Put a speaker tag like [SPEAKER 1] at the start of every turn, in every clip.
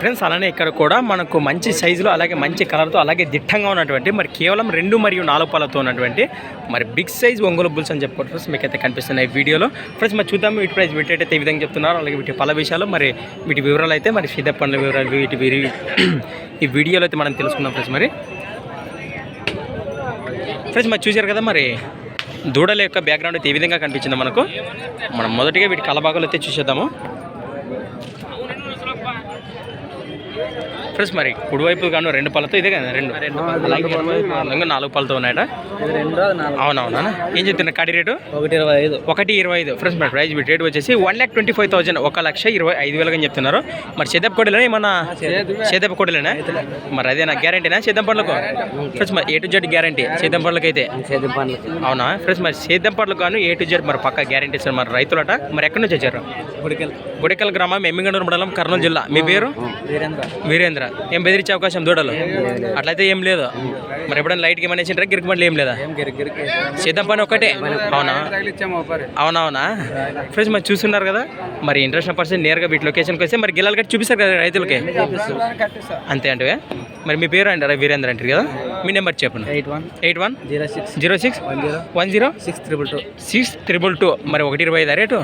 [SPEAKER 1] Friends అలానే ఇక్కడ కూడా మనకు మంచి సైజులో అలాగే మంచి కలర్తో అలాగే దిట్టంగా ఉన్నటువంటి మరి కేవలం రెండు మరియు నాలుగు పాలతో ఉన్నటువంటి మరి బిగ్ సైజ్ ఒంగోలు బుల్స్ అని చెప్పుకోవచ్చు. ఫ్రెండ్స్ మీకు అయితే కనిపిస్తున్నాయి ఈ వీడియోలో. ఫ్రెండ్స్ మరి చూద్దాం వీటి ప్రైస్ వీటైతే ఈ విధంగా చెప్తున్నారు అలాగే వీటి పల విషయాలు మరి వీటి వివరాలు అయితే మరి సీత పండ్ల వివరాలు వీటి ఈ వీడియోలో అయితే మనం తెలుసుకుందాం ఫ్రెండ్స్ మరి. ఫ్రెండ్స్ మరి చూశారు కదా మరి? దూడల యొక్క బ్యాక్గ్రౌండ్ అయితే ఈ విధంగా కనిపించింది మనకు. మనం మొదటిగా వీటి కలబాగాలు అయితే చూసేద్దాము. ఫ్రెండ్స్ మరి కుడివైపు గాను రెండు పళ్ళతో ఇదే కదా రెండు. అలాగే నాలుగు పళ్ళతో ఉన్నాయట? అవునవునా? ఏం చెప్తున్నా కాడి రేటు?
[SPEAKER 2] ఒకటి ఇరవై ఐదు.
[SPEAKER 1] ఒకటి ఇరవై ఐదు. ఫ్రెండ్స్ మరి ప్రైస్ వీటి రేట్ వచ్చేసి one lakh twenty five thousand. ఒక లక్ష ఇరవై ఐదు వేలుగా అని చెప్తున్నారు. మరి చేదప్ప కోడలేనా ఏమన్నా? చేదప్ప కోడలేనా? మరి అదేనా? గ్యారంటీనా సేద్యం పండ్లకు ఫ్రెండ్స్ మరి ఏ టు జెడ్ గ్యారంటీ సేద్యం పండ్లకు అయితే అవునా? ఫ్రెండ్స్ మరి సేద్యం పండ్లకు గాను ఏ టు జెడ్ మరి పక్క గ్యారంటీ ఇస్తారు మరి రైతులట. మరి ఎక్కడి నుంచి వచ్చారు?
[SPEAKER 2] గుడికెళ్ళి.
[SPEAKER 1] గుడికల్ గ్రామం ఎమ్మిగండూరు మండలం కర్నూలు జిల్లా. మీ పేరు?
[SPEAKER 2] వీరేంద్ర
[SPEAKER 1] వీరేంద్ర. ఏం బెదిరించే అవకాశం దూడలు? అట్లయితే ఏం లేదు. మరి ఎప్పుడైనా లైట్కి ఏమైనా వేసింటారా గిరికి బండ్లు ఏం లేదా? సిద్ధం పని ఒకటే అవునా? అవునవునా? ఫ్రెండ్స్ మరి చూస్తున్నారు కదా? మరి ఇంట్రెస్ట్ పర్సన్ నేరుగా వీటి లొకేషన్కి వస్తే మరి గిల్లలు కట్టి చూపిస్తారు కదా రైతులకి? అంతే అంటే మరి మీ పేరు అంటారా? వీరేంద్ర అంటారు కదా? మీ నెంబర్ చెప్పండి.
[SPEAKER 2] Eight one
[SPEAKER 1] eight one
[SPEAKER 2] zero six
[SPEAKER 1] zero six
[SPEAKER 2] one zero
[SPEAKER 1] one zero
[SPEAKER 2] six triple two.
[SPEAKER 1] Six triple two. మరి ఒకటి ఇరవై ఐదు రేటు?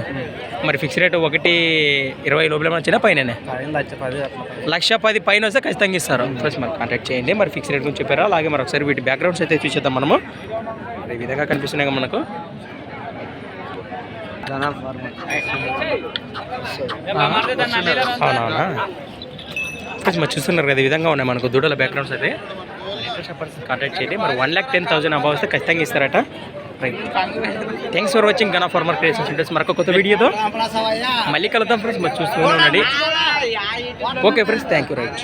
[SPEAKER 1] మరి ఫిక్స్ రేటు ఒకటి ఇరవై లోపల వచ్చినా పైన
[SPEAKER 2] లక్ష
[SPEAKER 1] లక్ష పది పైన వస్తే ఖచ్చితంగా ఇస్తారు. ఫస్ట్ మరి కాంటాక్ట్ చేయండి. మరి ఫిక్స్ రేట్ గురించి చెప్పారు? అలాగే మరి ఒకసారి వీటి బ్యాక్గ్రౌండ్స్ అయితే చూసేద్దాం మనము. ఈ విధంగా కనిపిస్తున్నాయి కదా మనకు. అవునవునా మరి చూస్తున్నారు కదా ఈ విధంగా ఉన్నాయి మనకు దూడల బ్యాక్గ్రౌండ్స్ అయితే. కాంటాక్ట్ చేయండి. మరి one lakh ten thousand above వస్తే ఖచ్చితంగా ఇస్తారట. రైట్ థ్యాంక్స్ ఫర్ వాచింగ్ గనా ఫార్మర్ క్రియేషన్స్ ఫ్రెండ్స్ మరొక కొత్త వీడియోతో మళ్ళీ కలుద్దాం ఫ్రెండ్స్ మరి చూస్తూనే ఉండండి. Okay friends thank you right